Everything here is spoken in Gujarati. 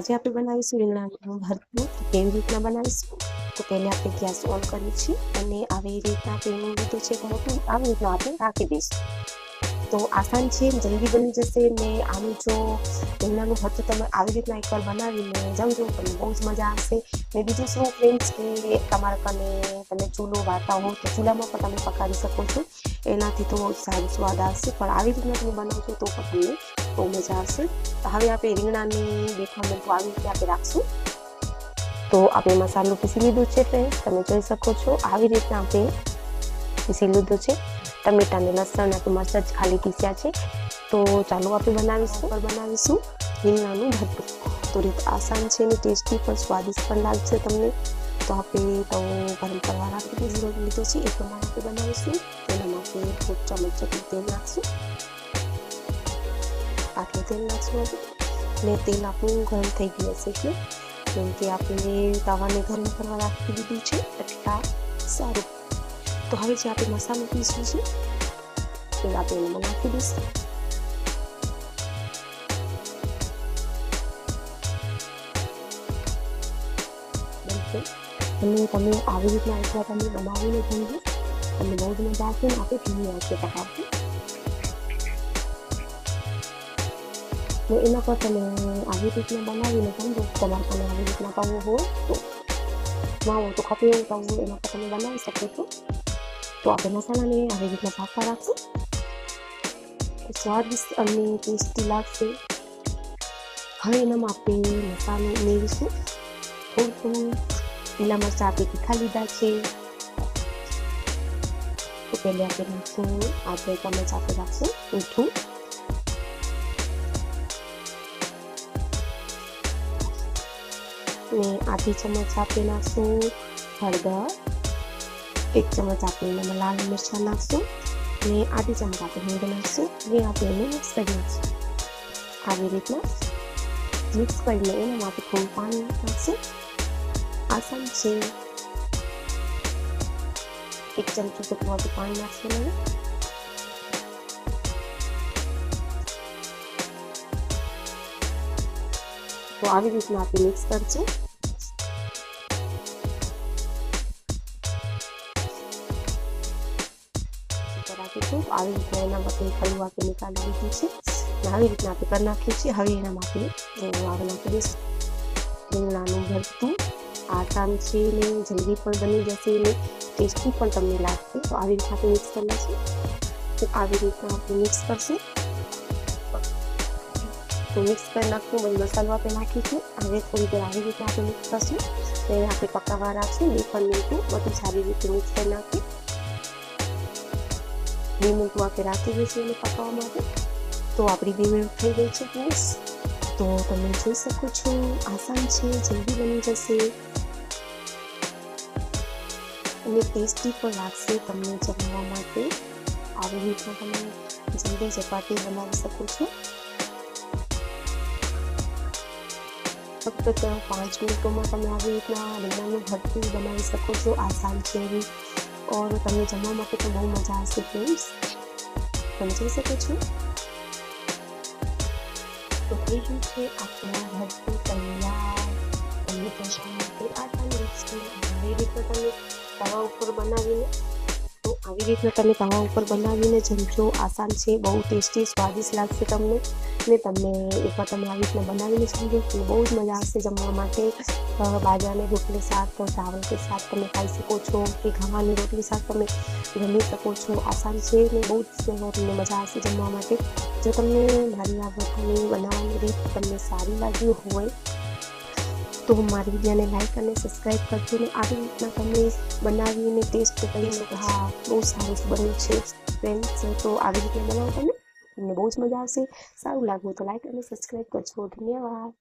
આજે આપણે બનાવીશું રીંગણાનું ભરતું, તો કેવી રીતના બનાવીશું? તો પહેલે આપણે ગેસ ઓન કરીએ છીએ અને આવી રીતના પેનું લીધું છે મોટું આવી રીતના આપણે રાખી દઈશું. તો આસાન છે, જલ્દી બની જશે ને આનું જો રીંગણાનું ભરતું તમે આવી રીતના એકવાર બનાવીને જમજો, તમને બહુ જ મજા આવશે. ને બીજું શું ફ્રેન્ડ્સ કે તમારા કને તમે ચૂલો વાળતા હો તો ચૂલામાં પણ તમે પકાવી શકો છો. એનાથી તો સારું સ્વાદ આવશે. પણ આવી રીતના તમે બનાવશો તો પણ તમને બહુ મજા આવશે. તો હવે આપણે રીંગણાની બેઠા તો આવી રીતે આપણે રાખશું. તો આપણે મસાલો પીસી લીધો છે ફ્રેન્ડ્સ તમે જોઈ શકો છો આવી રીતના આપણે પીસી લીધું છે. ટમેટાને લસણ આપણે મરચાં ખાલી પીસ્યા છે. તો ચાલો આપણે બનાવીશું. બનાવીશું રીંગણાનું ભરતું. તો રીત આસાન છે ને ટેસ્ટી પણ સ્વાદિષ્ટ પણ લાગશે તમને. તો આપણે તો ગરમ કરવા રાખી લીધો છે. એ પ્રમાણે આપણે બનાવીશું. તેનામાં માટે એક ચમચ તેલ નાખશું. આટલું તેલ નાખશું ને તેલ આપણું ગરમ થઈ ગયું હશે એટલે. કેમ કે આપણે તવાને ગરમ કરવા રાખી દીધું છે, એટલા સારું. તો હવે જે આપણે મસાલો પીસવું છે તે આપણે એમાં નાખી દઈશું. અને તમે આવી રીતના એકવાર તમે બનાવીને જમજો તમને બહુ જ મજા આવશે ને આપણે ઘીની આવશે પકાવશે ને એના પર તમે આવી રીતના બનાવીને સમજો તમારે તમે આવી રીતના તવો હોય તો માવો તો ખપે એવું તવો એના પર તમે બનાવી શકો છો તો આપણે મસાલાને આવી રીતના પાકા રાખશું સ્વાદિષ્ટ અને ટેસ્ટી લાગશે હવે એનામાં આપણે મસાલો ઉમેરીશું થોડું થોડું લીલા મરચાં આપણે તીખા લીધા છે તો પહેલે આપણે નાખશું આપણે ચમચ આપણે રાખશું મીઠું ને આધી ચમચ આપણે નાખશું, હળદર, એક ચમચ આપણે એનામાં લાલ મરચાં નાખશું ને આધી ચમચ આપણે હિંગ નાખશું ને આપણે એને મિક્સ કરી નાખશું. આવી રીતના મિક્સ કરીને એનામાં આપણે થોડું પાણી નાખશું. આસાન છે. એક ચમચી જેટલું પાણી નાખશું તો આવી રીતના આપણે મિક્સ કરશું. આવી રીતના એના માટે ખલું આપણે નીકાળી લીધું છે. આવી રીતના આપણે કરી નાખ્યું છે હવે એના માટે આવે નાખી દઈશું રીંગણાનું ભરતું. આસાન છે ને જલ્દી પણ બની જશે ને ટેસ્ટી પણ તમને લાગશે. તો આવી રીતના આપણે મિક્સ કરી લઈશું તો આવી રીતના આપણે મિક્સ કરશું. તો મિક્સ કરી નાખશું બધું મસાલો આપણે નાખીશું હવે થોડી દેર આવી રીતે આપણે મિક્સ કરશું તો એ આપણે પકાવવા રાખશું બે મિનિટનું બધું સારી રીતે મિક્સ કરી નાખીએ બે મિનિટમાં આપણે રાખી દઈશું એને પકાવવા માટે તો આપણી બે મિનિટ થઈ ગઈ છે પ્લીઝ તો તમે જોઈ શકો છો આસાન છે જલ્દી બની જશે અને ટેસ્ટી પણ લાગશે તમને જમવા માટે આવી રીતના તમે જલ્દી ચપાટી બનાવી શકો છો ફક્ત ત્યાં પાંચ મિનિટોમાં તમે આવી રીતના રીંગણનું ભરતું બનાવી શકો છો. આસાન છે. ઓર તમને જમવા માટે તો બહુ મજા આવશે ફ્રેન્ડ્સ તમે જોઈ શકો છો. તો થઈ ગયું છે આપણા ભરતું તૈયાર તમને જમવા માટે આ રેસીપી આવી રીતે તમે તવા ઉપર બનાવીને આવી રીતના તમે તવા ઉપર બનાવીને જમજો આસાન છે, બહુ ટેસ્ટી, સ્વાદિષ્ટ લાગશે તમને. ને તમને એકવાર તમે આવી રીતના બનાવીને જમજો તો બહુ જ મજા આવશે જમવા માટે. બાજરાની રોટલી શાક, ચાવલ કે શાક તમે ખાઈ શકો છો કે ઘવાની રોટલી શાક તમે જમી શકો છો. આસાન છે ને બહુ જ તમને મજા આવશે જમવા માટે. જો તમને મારી આ બધાની બનાવવાની રીત તમને સારી લાગી હોય તો મારી વિડીયોને લાઈક અને સબસ્ક્રાઈબ કરજો ને આવી રીતના તમે બનાવીને ટેસ્ટ કરી શકો હા. બહુ સારું બન્યું છે ફ્રેન્ડ્સ તો આવી રીતે બનાવો તમે. તમને બહુ જ મજા આવશે. સારું લાગવું તો લાઈક અને સબસ્ક્રાઈબ કરજો. ધન્યવાદ.